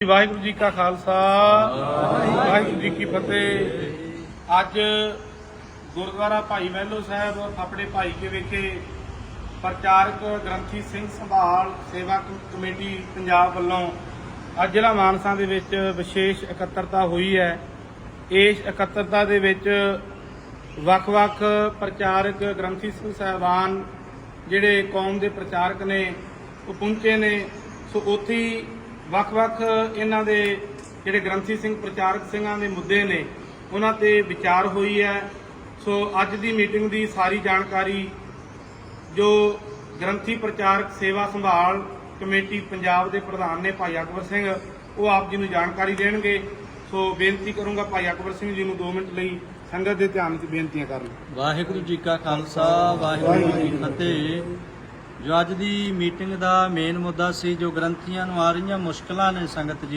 ਵਾਹਿਗੁਰੂ ਜੀ ਕਾ ਖਾਲਸਾ, ਵਾਹਿਗੁਰੂ ਜੀ ਕੀ ਫਤਿਹ। ਅੱਜ ਗੁਰਦੁਆਰਾ ਭਾਈ ਮਹਿਲੋ ਸਾਹਿਬ ਆਪਣੇ ਭਾਈ ਕੇ ਵਿਖੇ ਪ੍ਰਚਾਰਕ ਗ੍ਰੰਥੀ ਸਿੰਘ ਸੰਭਾਲ ਸੇਵਾ ਕਮੇਟੀ ਪੰਜਾਬ ਵੱਲੋਂ ਅੱਜ ਜ਼ਿਲ੍ਹਾ ਮਾਨਸਾ ਦੇ ਵਿੱਚ ਵਿਸ਼ੇਸ਼ ਇਕੱਤਰਤਾ ਹੋਈ ਹੈ। ਇਸ ਇਕੱਤਰਤਾ ਦੇ ਵਿੱਚ ਵੱਖ-ਵੱਖ ਪ੍ਰਚਾਰਕ ਗ੍ਰੰਥੀ ਸਿੰਘ ਸਾਹਿਬਾਨ ਜਿਹੜੇ ਕੌਮ ਦੇ ਪ੍ਰਚਾਰਕ ਨੇ, ਉਹ ਪਹੁੰਚੇ ਨੇ। ਸੋ ਉੱਥੇ ਵੱਖ-ਵੱਖ ਇਹਨਾਂ ਦੇ ਜਿਹੜੇ ਗ੍ਰੰਥੀ ਸਿੰਘ, ਪ੍ਰਚਾਰਕ ਸਿੰਘਾਂ ਦੇ ਮੁੱਦੇ ਨੇ, ਉਹਨਾਂ ਤੇ ਵਿਚਾਰ ਹੋਈ ਹੈ। ਸੋ ਅੱਜ ਦੀ ਮੀਟਿੰਗ ਦੀ ਸਾਰੀ ਜਾਣਕਾਰੀ ਜੋ ਗ੍ਰੰਥੀ ਪ੍ਰਚਾਰਕ ਸੇਵਾ ਸੰਭਾਲ ਕਮੇਟੀ ਪੰਜਾਬ ਦੇ ਪ੍ਰਧਾਨ ਨੇ ਭਾਈ ਅਕਬਰ ਸਿੰਘ, ਉਹ ਆਪ ਜੀ ਨੂੰ ਜਾਣਕਾਰੀ ਦੇਣਗੇ। ਸੋ ਬੇਨਤੀ ਕਰੂੰਗਾ ਭਾਈ ਅਕਬਰ ਸਿੰਘ ਜੀ ਨੂੰ 2 ਮਿੰਟ ਲਈ ਸੰਗਤ ਦੇ ਧਿਆਨ ਵਿੱਚ ਬੇਨਤੀਆਂ ਕਰਨ। ਵਾਹਿਗੁਰੂ ਜੀ ਕਾ ਖਾਲਸਾ, ਵਾਹਿਗੁਰੂ ਜੀ ਕੀ ਫਤਿਹ। ਜੋ ਅੱਜ ਦੀ ਮੀਟਿੰਗ ਦਾ ਮੇਨ ਮੁੱਦਾ ਸੀ, ਜੋ ਗ੍ਰੰਥੀਆਂ ਨੂੰ ਆ ਰਹੀਆਂ ਮੁਸ਼ਕਲਾਂ ਨੇ ਸੰਗਤ ਜੀ।